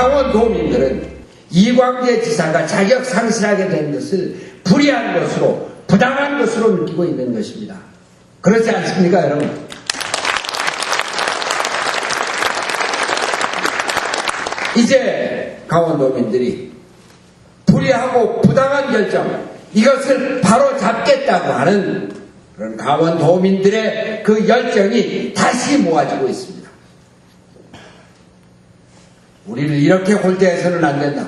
강원 도민들은 이광재 지사가 자격 상실하게 된 것을 불의한 것으로 부당한 것으로 느끼고 있는 것입니다. 그렇지 않습니까, 여러분? 이제 강원도민들이 불의하고 부당한 결정 이것을 바로 잡겠다고 하는 그런 강원도민들의 그 열정이 다시 모아지고 있습니다. 우리를 이렇게 홀대해서는 안 된다.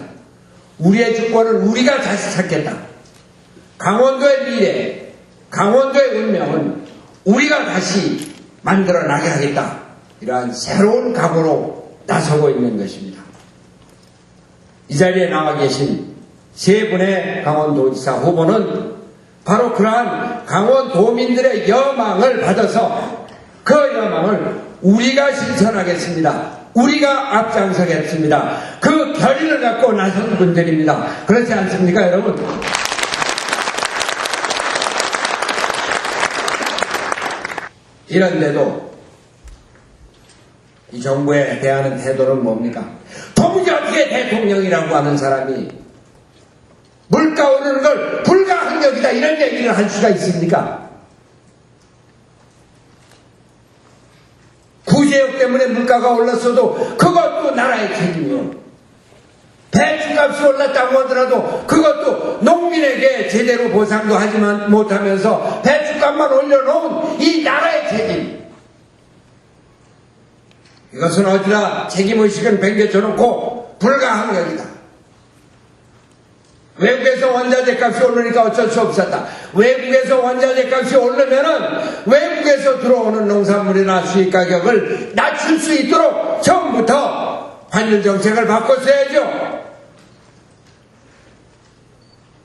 우리의 주권은 우리가 다시 찾겠다. 강원도의 미래, 강원도의 운명은 우리가 다시 만들어 나가겠다. 이러한 새로운 각오로 나서고 있는 것입니다. 이 자리에 나와 계신 세 분의 강원도지사 후보는 바로 그러한 강원도민들의 여망을 받아서 그 여망을 우리가 실천하겠습니다. 우리가 앞장서겠습니다. 그 결의를 갖고 나선 분들입니다. 그렇지 않습니까, 여러분? 이런데도 이 정부에 대하는 태도는 뭡니까? 도무지 어떻게 대통령이라고 하는 사람이 물가 오르는 걸 불가항력이다 이런 얘기를 할 수가 있습니까? 구제역 때문에 물가가 올랐어도 그것도 나라의 책임이요. 배추값이 올랐다고 하더라도 그것도 농민에게 제대로 보상도 하지만 못하면서 배추값만 올려놓은 이 나라의 책임. 이것은 어디나 책임의식은 ben겨쳐놓고 불가항력이다. 외국에서 원자재 값이 오르니까 어쩔 수 없었다. 외국에서 원자재 값이 오르면은 외국에서 들어오는 농산물이나 수입 가격을 낮출 수 있도록 처음부터 환율 정책을 바꿨어야죠.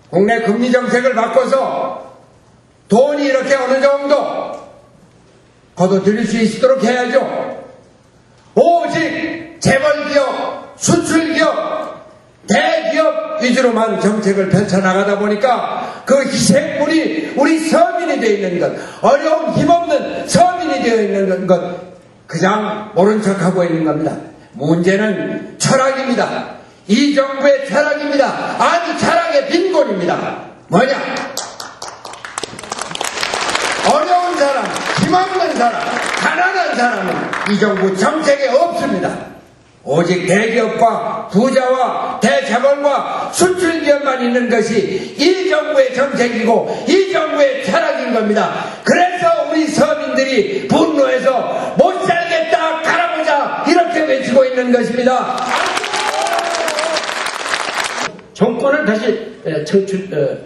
국내 금리 정책을 바꿔서 돈이 이렇게 어느 정도 걷어들일 수 있도록 해야죠. 오직 재벌기업, 수출기업, 위주로만 정책을 펼쳐나가다 보니까 그 희생물이 우리 서민이 되어 있는 것, 어려운 힘없는 서민이 되어 있는 것, 그냥 모른 척하고 있는 겁니다. 문제는 철학입니다. 이 정부의 철학입니다. 아니, 철학의 빈곤입니다. 뭐냐? 어려운 사람, 힘없는 사람, 가난한 사람은 이 정부 정책에 없습니다. 오직 대기업과 부자와 대자본과 수출기업만 있는 것이 이 정부의 정책이고 이 정부의 철학인 겁니다. 그래서 우리 서민들이 분노해서 못 살겠다 갈아보자 이렇게 외치고 있는 것입니다. 정권을 다시 에, 청출, 어,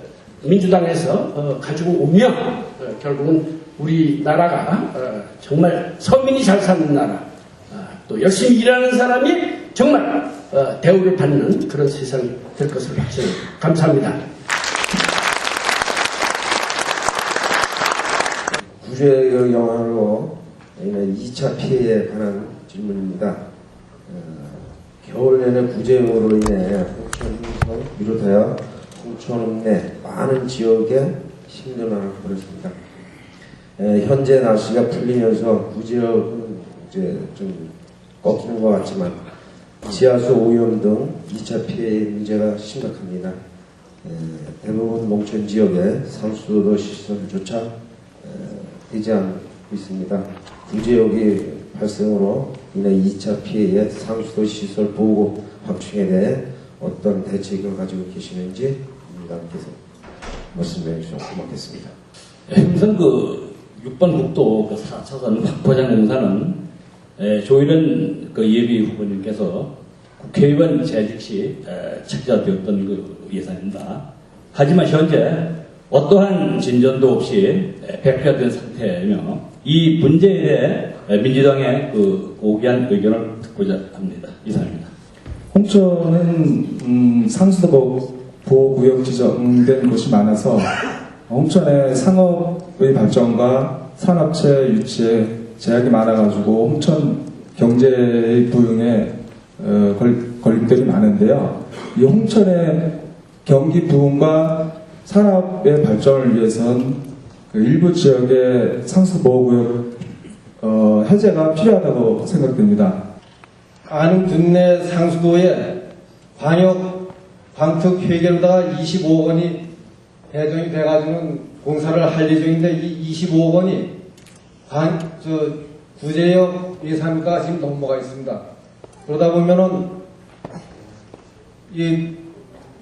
민주당에서 어, 가지고 오면 어, 결국은 우리나라가 어, 정말 서민이 잘 사는 나라 아, 또 열심히 일하는 사람이 정말 어, 대우를 받는 그런 세상이 될 것을 확신합니다. 감사합니다. 구제의 인한 2차 피해에 관한 질문입니다. 어, 겨울 내내 구제용으로 인해 홍천 흥성 비롯하여 홍천 내 많은 지역에 벌였습니다. 에, 현재 날씨가 풀리면서 구제역은 이제 좀 꺾이는 것 같지만 지하수 오염 등 2차 피해의 문제가 심각합니다. 에, 대부분 농촌 지역에 상수도 시설조차 에, 되지 않고 있습니다. 구제역이 발생으로 인해 2차 피해의 상수도 시설 보호 확충에 대해 어떤 대책을 가지고 계시는지 민주당께서 말씀해 주시면 고맙겠습니다. 행성 그 6번 국도 그 4차선 확보장 공사는 에, 조일은 그 예비 후보님께서 국회의원 재직 시 에, 책자되었던 그 예산입니다. 하지만 현재 어떠한 진전도 없이 에, 백표가 된 상태이며 이 문제에 대해 에, 민주당의 그 고귀한 의견을 듣고자 합니다. 이상입니다. 홍천은 음, 상수도 보호구역 지정된 곳이 많아서 홍천의 상업의 발전과 산업체 유치에 제약이 많아가지고 홍천 경제 부흥에 어, 걸, 걸림돌이 많은데요. 이 홍천의 경기 부흥과 산업의 발전을 위해선 그 일부 지역의 상수보호구역 어, 해제가 필요하다고 생각됩니다. 아는 군내 상수도에 광역 광특 회계로다가 25억 원이 배정이 돼가지고는 공사를 할 예 정인데 이 25억 원이 관, 저, 구제역 예산가 지금 넘어가 있습니다. 그러다 보면은 이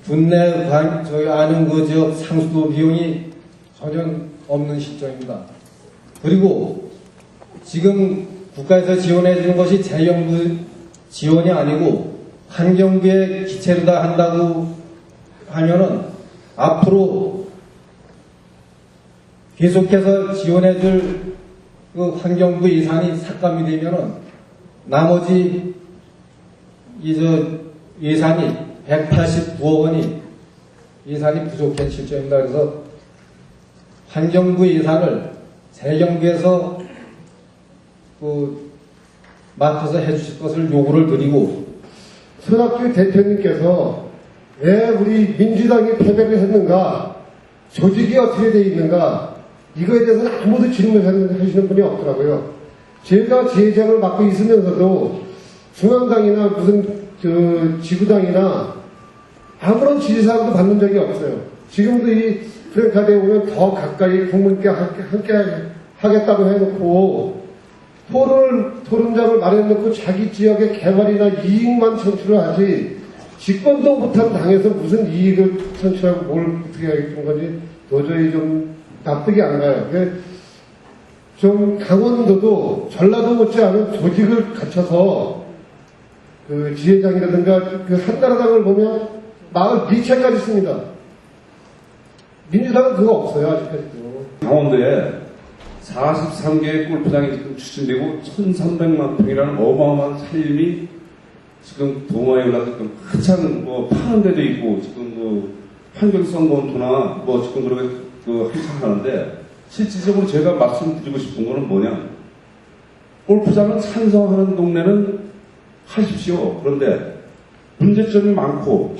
군내 관, 저희 아는 그 지역 상수도 비용이 전혀 없는 실정입니다. 그리고 지금 국가에서 지원해 주는 것이 재정부 지원이 아니고 환경부에 기체로 다 한다고 하면은 앞으로 계속해서 지원해 줄 그 환경부 예산이 삭감이 되면은 나머지 이 저 예산이 189억 원이 예산이 부족한 실정입니다. 그래서 환경부 예산을 재정부에서 그 맡아서 해주실 것을 요구를 드리고 손학규 대표님께서 왜 우리 민주당이 패배를 했는가, 조직이 어떻게 돼 있는가, 이거에 대해서는 아무도 질문하시는 분이 없더라고요. 제가 지회장을 맡고 있으면서도 중앙당이나 무슨 저 지구당이나 아무런 지지사항도 받는 적이 없어요. 지금도 이 프랭카드에 오면 더 가까이 국민께 함께, 하겠다고 해놓고 토론을, 토론장을 마련해놓고 자기 지역의 개발이나 이익만 창출을 하지 집권도 못한 당에서 무슨 이익을 창출하고 뭘 어떻게 하겠다는 건지 도저히 좀 납득이 안 가요. 좀 강원도도 전라도 못지않은 조직을 갖춰서 그 지회장이라든가 그 한나라당을 보면 마을 미체까지 있습니다. 민주당은 그거 없어요 아직까지도. 강원도에 43개의 골프장이 지금 추진되고 1,300만 평이라는 어마어마한 살림이 지금 도마에 올라서 지금 한창 뭐 파는 데도 있고 지금 그 환경성 검토나 뭐 지금 그렇게 그 한창 하는데 실질적으로 제가 말씀드리고 싶은 거는 뭐냐 골프장을 찬성하는 동네는 하십시오. 그런데 문제점이 많고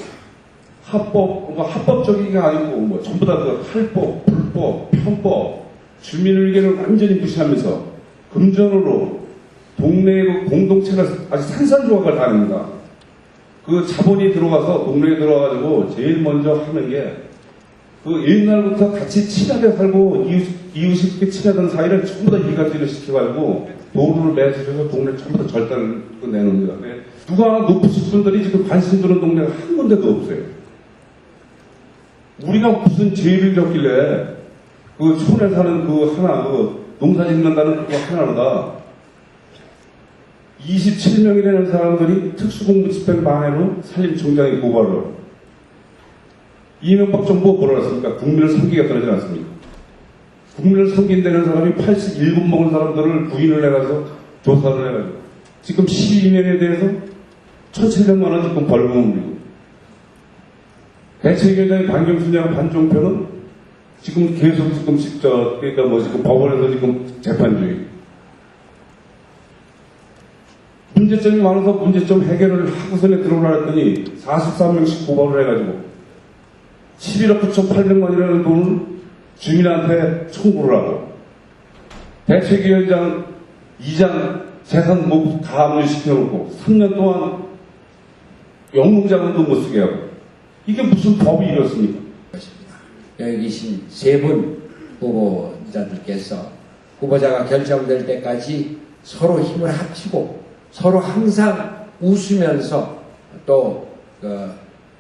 합법, 뭐 합법적인 게 아니고 뭐 전부 다 그 탈법, 불법, 편법, 주민의견을 완전히 무시하면서 금전으로 동네의 그 공동체가 아주 산산조각을 다닙니다. 그 자본이 들어가서 동네에 들어와가지고 제일 먼저 하는 게 그 옛날부터 같이 친하게 살고 이웃, 이웃이 친하던 사이를 전부 다 이간질을 시켜가지고 도로를 매수해서 동네 전부 다 절단을 내놓습니다. 근데 누가 높으신 분들이 지금 관심 두는 동네가 한 군데도 없어요. 우리가 무슨 죄를 졌길래 그 촌에 사는 그 하나, 그 농사 짓는다는 그거 하나로다 27명이라는 사람들이 특수공무 집행 방해로 산림청장에 고발을 이명박 정부가 했습니까? 국민을 섬기겠다지 않습니까? 국민을 섬긴다는 사람이 87 먹은 사람들을 구인을 해가지고 조사를 해가지고 지금 12년에 대해서 1,700만 원 지금 벌금을 물리고 대책위원장의 반경순이랑 반종표는 지금 계속 지금 저 그러니까 뭐 지금 법원에서 지금 재판 중이에요. 문제점이 많아서 문제점 해결을 하고선에 들어오라 했더니 43명씩 고발을 해가지고 11억 9,800만이라는 돈을 주민한테 청구를 하고 대책위원장 2장 재산 모두 다 압류 시켜놓고 3년 동안 영농자금도 못 쓰게 하고 이게 무슨 법이 이렇습니까? 여기 계신 세 분 후보자들께서 후보자가 결정될 때까지 서로 힘을 합치고 서로 항상 웃으면서 또 그,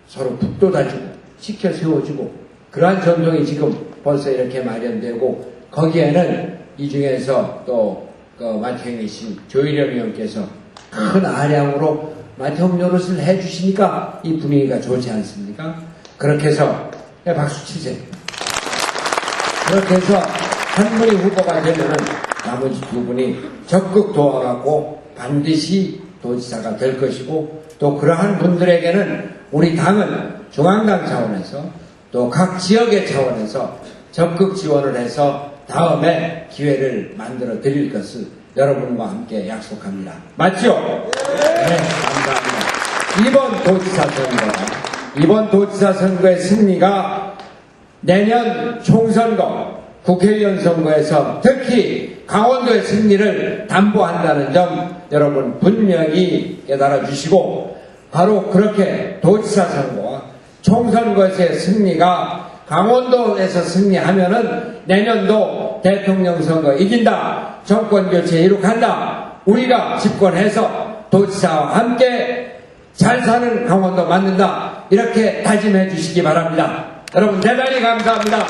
서로 북돋아주고 지켜 세워주고 그러한 전통이 지금 벌써 이렇게 마련되고 거기에는 이 중에서 또 그 마태에 계신 조일영 의원께서 큰 아량으로 마태홈 노릇을 해주시니까 이 분위기가 좋지 않습니까? 그렇게 해서 네, 박수 치세요. 그렇게 해서 한 분이 후보가 되면은 나머지 두 분이 적극 도와갖고 반드시 도지사가 될 것이고 또 그러한 분들에게는 우리 당은 중앙당 차원에서 또 각 지역의 차원에서 적극 지원을 해서 다음에 기회를 만들어 드릴 것을 여러분과 함께 약속합니다. 맞죠? 네, 감사합니다. 이번 도지사 선거, 이번 도지사 선거의 승리가 내년 총선거, 국회의원 선거에서 특히 강원도의 승리를 담보한다는 점 여러분 분명히 깨달아 주시고 바로 그렇게 도지사 선거와 총선거에서의 승리가 강원도에서 승리하면은 내년도 대통령 선거 이긴다. 정권 교체 이룩한다. 우리가 집권해서 도지사와 함께 잘 사는 강원도 만든다. 이렇게 다짐해 주시기 바랍니다. 여러분 대단히 감사합니다.